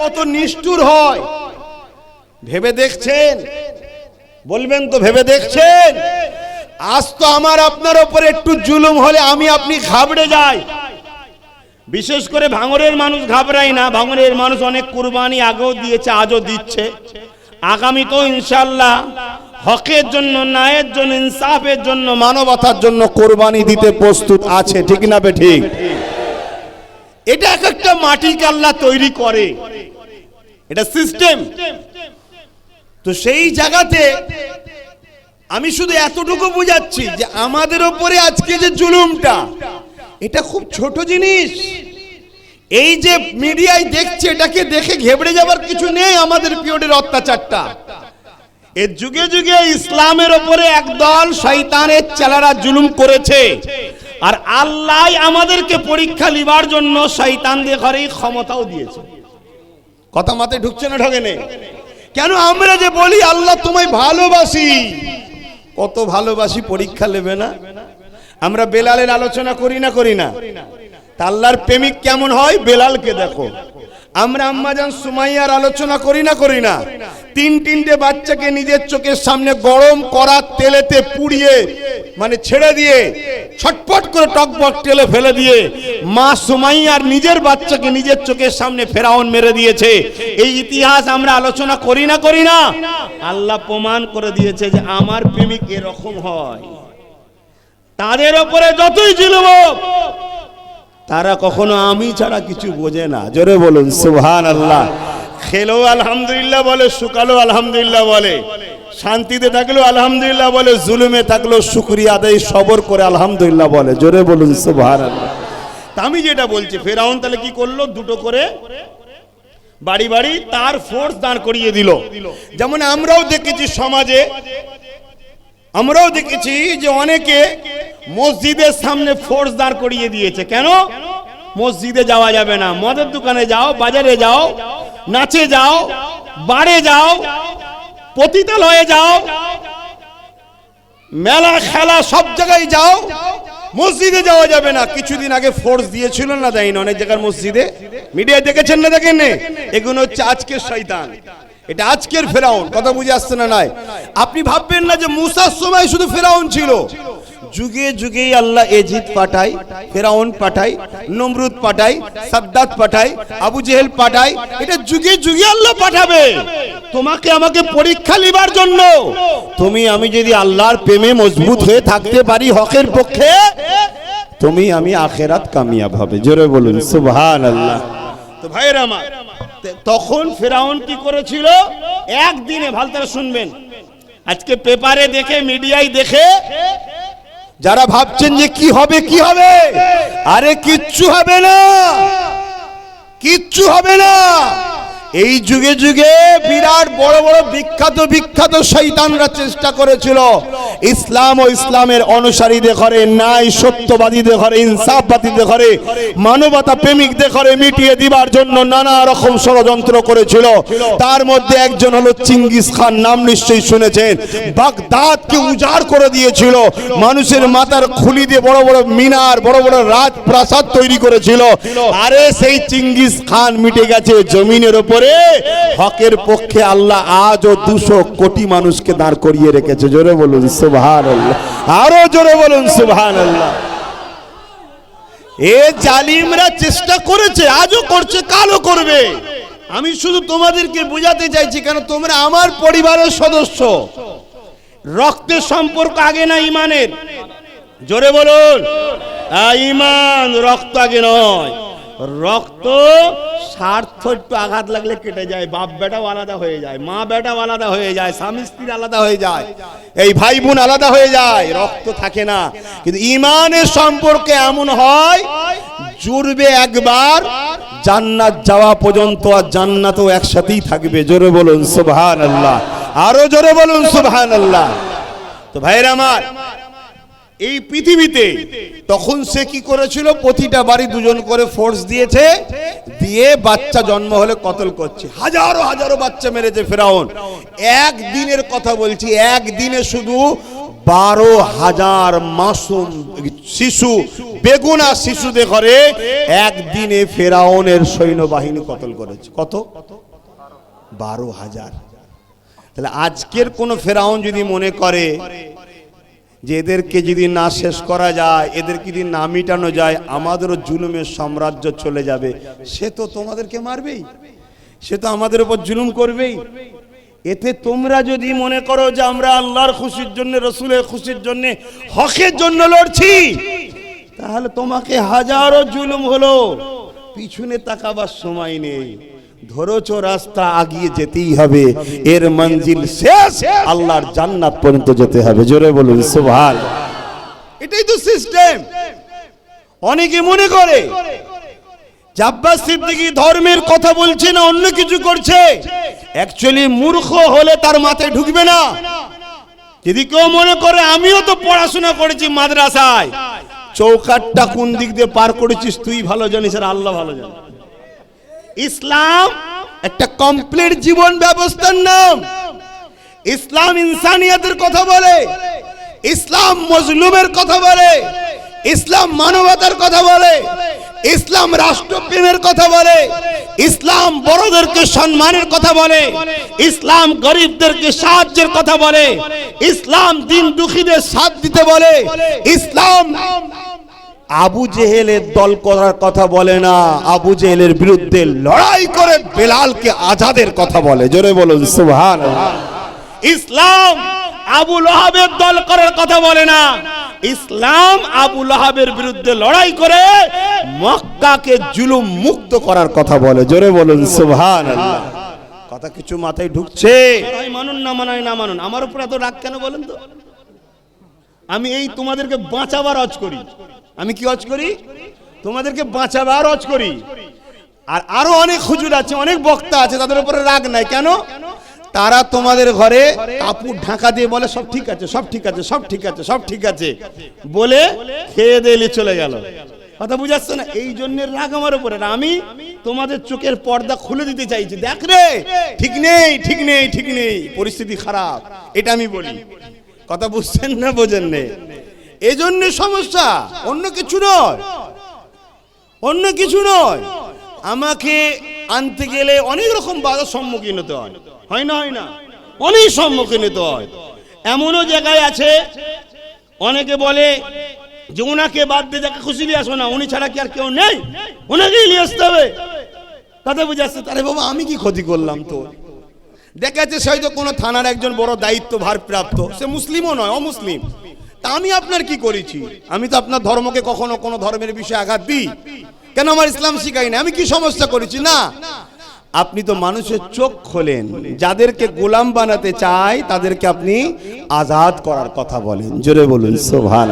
কত নিষ্ঠুর হয়। ভেবে দেখছেন? বলবেন তো, ভেবে দেখছেন? আজ তো আমার আপনার ওপরে একটু জুলুম হলে আমি আপনি ঘাবড়ে যাই। বিশেষ করে ভাঙরের মানুষ ঘাবড়ায় না। ভাঙরের মানুষ অনেক কুরবানি আগেও দিয়েছে, আজও দিচ্ছে। আগামী তো ইনশাল্লাহ হকের জন্য, ন্যায়ের জন্য, ইনসাফের জন্য, মানবতার জন্য কোরবানি দিতে প্রস্তুত আছে। ঠিক না বে ঠিক? এটা এক একটা মাটিকে আল্লাহ তৈরি করে। এটা সিস্টেম তো সেই জায়গাতে আমি শুধু এতটুকু বুঝাচ্ছি যে আমাদের ওপরে আজকে যে জুলুমটা, এটা খুব ছোট জিনিস। এই যে মিডিয়ায় দেখছে, এটাকে দেখে ঘেবড়ে যাবার কিছু নেই আমাদের পিরিয়ডের অত্যাচারটা। এর যুগে যুগে ইসলামের ওপরে একদল শয়তানের চেলারা জুলুম করেছে। আর আল্লাহ আমাদেরকে পরীক্ষা লিবার জন্য শয়তানদের ঘরেই ক্ষমতাও দিয়েছে। কথা মাথায় ঢুকছে না ঢোকে নেই কেন আমরা যে বলি, আল্লাহ তোমায় ভালোবাসি? কত ভালোবাসি পরীক্ষা নেবে না? আমরা বেলালের আলোচনা করি না করি না। আল্লাহর প্রেমিক কেমন হয়? বেলালকে দেখো। আমরা আম্মাজান সুমাইয়ার আলোচনা করি না করি না। তিন তিনটে বাচ্চাকে নিজের চোখের সামনে গরম করা তেলেতে পুড়িয়ে মানে ছেড়ে দিয়ে ছটপট করে টকবক তেলে ফেলে দিয়ে মা সুমাইয়ার নিজের বাচ্চাকে নিজের চোখের সামনে ফেরাউন মেরে দিয়েছে। এই ইতিহাস আমরা আলোচনা করি না করি না? আল্লাহ প্রমাণ করে দিয়েছে যে আমার প্রেমিক এরকম হয়। তাদের ওপরে যতই হোক, তারা কখনো আমি ছাড়া কিছু বোঝে না। জোরে বলুন সুবহান আল্লাহ খেলো আলহামদুলিল্লাহ বলে শুকালো আলহামদুলিল্লাহ বলে। শান্তিতে থাকলেও আলহামদুলিল্লাহ বলে, জুলুমে থাকলেও শুক্রিয়া আদায়, সবর করে আলহামদুলিল্লাহ বলে। জোরে বলুন আমি যেটা বলছি, ফেরাউন তাহলে কি করল? দুটো করে বাড়ি বাড়ি তার ফোর্স দাঁড় করিয়ে দিল। যেমন আমরাও দেখেছি সমাজে, আমরাও দেখেছি যে অনেকে মসজিদের সামনে ফোর্স দাঁড় করিয়ে দিয়েছে। কেন? মসজিদে যাওয়া যাবে না। মদের দোকানে যাও, বাজারে যাও, নাচে যাও, বারে যাও পতিতালয়ে যাও। মেলা খেলা সব জায়গায় যাও। মসজিদে যাওয়া যাবে না। কিছুদিন আগে ফোর্স দিয়েছিল না দেয়নি। অনেক জায়গার মসজিদে। মিডিয়া দেখেছেন না দেখেন? এগুলো হচ্ছে আজকের শয়তান। এটা আজকের ফেরাউন। কথা বুঝে আসছে না নাই? আপনি ভাববেন না যে মুসার সময় শুধু ফেরাউন ছিল। যুগে যুগে আল্লাহ এজিদ পাঠায়, ফেরাউন পাঠায়, নমরুদ পাঠায়, সাদ্দাত পাঠায়, আবু জেহেল পাঠায়। এটা যুগে যুগে আল্লাহ পাঠাবে। তোমাকে আমাকে পরীক্ষা লিবার জন্য। তুমি, আমি যদি আল্লাহর প্রেমে মজবুত হয়ে থাকতে পারি হকের পক্ষে, তুমি, আমি আখেরাত কামিয়াব হবে। জোরে বলুন সুবহান আল্লাহ তো ভাইয়ের আমার তখন ফেরাউন কি করেছিল? একদিনে ভালো শুনবেন, আজকে পেপারে দেখে, মিডিয়ায় দেখে যারা ভাবছেন যে কি হবে কি হবে? আরে কিচ্ছু হবে না। কিচ্ছু হবে না। এই যুগে যুগে বিরাট বড় বড় বিখ্যাত বিখ্যাত শৈতানরা চেষ্টা করেছিল। ইসলাম ও ইসলামের অনুসারীদের ঘরে, ন্যায় সত্যবাদীদের ঘরে, ইনসাফবাদীদের ঘরে, মানবতা প্রেমিকদের ঘরে মিটিয়ে দিবার জন্য নানা রকম ষড়যন্ত্র করেছিল। তার মধ্যে একজন হলো চিঙ্গিস খান, নাম নিশ্চয়ই শুনেছেন। বাগদাদকে উজাড় করে দিয়েছিল। মানুষের মাথার খুলি দিয়ে বড় বড় মিনার, বড় বড় রাজপ্রাসাদ তৈরি করেছিল। আরে সেই চিঙ্গিস খান মিটে গেছে জমিনের ওপরে। হকের পক্ষে আল্লাহ আজও দুশো কোটি মানুষকে দাঁড় করিয়ে রেখেছে। জোরে বলুন সুবহান আল্লাহ আরও জোরে বলুন সুবহান আল্লাহ এ জালিমরা চেষ্টা করেছে, আজও করছে, কালও করবে। আমি শুধু তোমাদেরকে বোঝাতে চাইছি, কেন তোমরা আমার পরিবারের সদস্য। রক্তের সম্পর্ক আগে না ইমানের? জোরে বলুন। ইমান রক্ত আগে নয়। রক্ত স্বার্থ একটু আঘাত লাগলে কেটে যায়, বাপ বেটাও আলাদা হয়ে যায়, মা বেটাও আলাদা হয়ে যায়, স্বামী স্ত্রী আলাদা হয়ে যায়, এই ভাই বোন আলাদা হয়ে যায়, রক্ত থাকে না। কিন্তু ইমানের সম্পর্কে এমন হয়, জুড়বে একবার, জান্নাত যাওয়া পর্যন্ত আর জান্নাতও একসাথেই থাকবে। জোরে বলুন সুবহান আল্লাহ আরও জোরে বলুন সুবহান আল্লাহ তো ভাইরা আমার এই পৃথিবীতে তখন সে কি করেছিল? প্রতিটা বাড়ি দুজন করে ফোর্স দিয়েছে, দিয়ে বাচ্চা জন্ম হলে কতল করছে। হাজারো হাজারো বাচ্চা মেরেছে ফেরাউন। একদিনের কথা বলছি, একদিনে শুধু বারো হাজার মাসুম শিশু, বেগুনা শিশুদের ঘরে একদিনে ফেরাউনের সৈন্যবাহিনী কতল করেছে। কত? বারো হাজার। তাহলে আজকের কোনো ফেরাউন যদি মনে করে যে এদেরকে যদি না শেষ করা যায়, এদেরকে যদি না মিটানো যায়, আমাদেরও জুলুমের সাম্রাজ্য চলে যাবে। সে তো তোমাদেরকে মারবেই। সে তো আমাদের উপর জুলুম করবেই। এতে তোমরা যদি মনে করো যে আমরা আল্লাহর খুশির জন্য, রসুলের খুশির জন্য, হকের জন্য লড়ছি, তাহলে তোমাকে হাজারো জুলুম হলো। পিছনে তাকাবার সময় নেই। ধরেছো রাস্তা আগিয়ে যেতেই হবে। এর মঞ্জিল শেষ। আল্লাহর জান্নাত পর্যন্ত যেতে হবে। জোরে বলুন, সুবহান। এটাই তো সিস্টেম অনেকে মনে করে জাব্বাস সিদ্দিকী ধর্মের কথা বলছে না, অন্য কিছু করছে? অ্যাকচুয়ালি মূর্খ হলে তার মাথায় ঢুকবে না। যদি কেউ মনে করে, আমিও তো পড়াশোনা করেছি মাদ্রাসায়। চৌকাটটা কোন দিক দিয়ে পার করেছিস তুই ভালো জানিস আর আল্লাহ ভালো জানিস। ইসলাম একটা কমপ্লিট জীবন ব্যবস্থার নাম। ইসলাম ইনসানিয়াতের কথা বলে, ইসলাম মজলুমের কথা বলে, ইসলাম মানবতার কথা বলে, ইসলাম রাষ্ট্রপ্রেমের কথা বলে, ইসলাম বড়দেরকে সম্মানের কথা বলে, ইসলাম গরিবদেরকে সাহায্যের কথা বলে, ইসলাম দিন দুঃখীদের সাথ দিতে বলে, ইসলাম আবু জেহেলের দল করার কথা বলে না। আবু জেহেলের বিরুদ্ধে লড়াই করে বেলালকে আজাদের কথা বলে। জোরে বলুন সুবহান ইসলাম আবু লহাবের দল করার কথা বলে না। ইসলাম আবু লহাবের বিরুদ্ধে লড়াই করে মক্কাকে জুলুম মুক্ত করার কথা বলে। জোরে বলুন সুবহান কথা কিছু মাথায় ঢুকছে। মানুন না মানায় না মানুন। আমার উপর এত রাগ কেন বলেন তো? আমি এই তোমাদেরকে বাঁচাবার অজ করি। আমি কি অজ করি? তোমাদেরকে বাঁচাবার অজ করি। আর আরও অনেক হুজুর আছে, অনেক বক্তা আছে, তাদের উপরে রাগ নাই। কেন? তারা তোমাদের ঘরে কাপড় ঢাকা দিয়ে বলে, সব ঠিক আছে, সব ঠিক আছে, সব ঠিক আছে, সব ঠিক আছে। বলে খেয়ে দিলে চলে গেল। কথা বুঝাচ্ছে না? এই জন্য রাগ আমার উপরে। আমি তোমাদের চোখের পর্দা খুলে দিতে চাইছি। দেখ রে, ঠিক নেই ঠিক নেই ঠিক নেই, পরিস্থিতি খারাপ। এটা আমি বলি। কথা বুঝছেন না বোঝেন নে? এই জন্য সমস্যা, অন্য কিছু নয়। অন্য কিছু নয়। আমাকে আনতে গেলে অনেক রকম বাধার সম্মুখীন হতে হয়। হয় না হয় না? অনেক সম্মুখীন হতে হয়। এমনও জায়গায় আছে, অনেকে বলে যে ওনাকে বাদ দিয়ে যাকে খুশি নিয়ে আসো না, উনি ছাড়া কি আর কেউ নেই? ওনাকেই নিয়ে আসতে হবে। কথা বুঝে আসছে তারে বাবা, আমি কি ক্ষতি করলাম তো? দেখা যাচ্ছে, হয়তো কোনো থানার একজন বড় দায়িত্ব ভারপ্রাপ্ত সে মুসলিমও নয়, অমুসলিম। তা আমি আপনার কি করেছি? আমি তো আপনার ধর্মকে কখনো কোনো ধর্মের বিষয়ে আঘাত দিই। কেন আমার ইসলাম শিখাই না আমি কি সমস্যা করেছি? না। আপনি তো মানুষের চোখ খোলেন। যাদেরকে গোলাম বানাতে চাই তাদেরকে আপনি আজাদ করার কথা বলেন। জোরে বলুন সোভান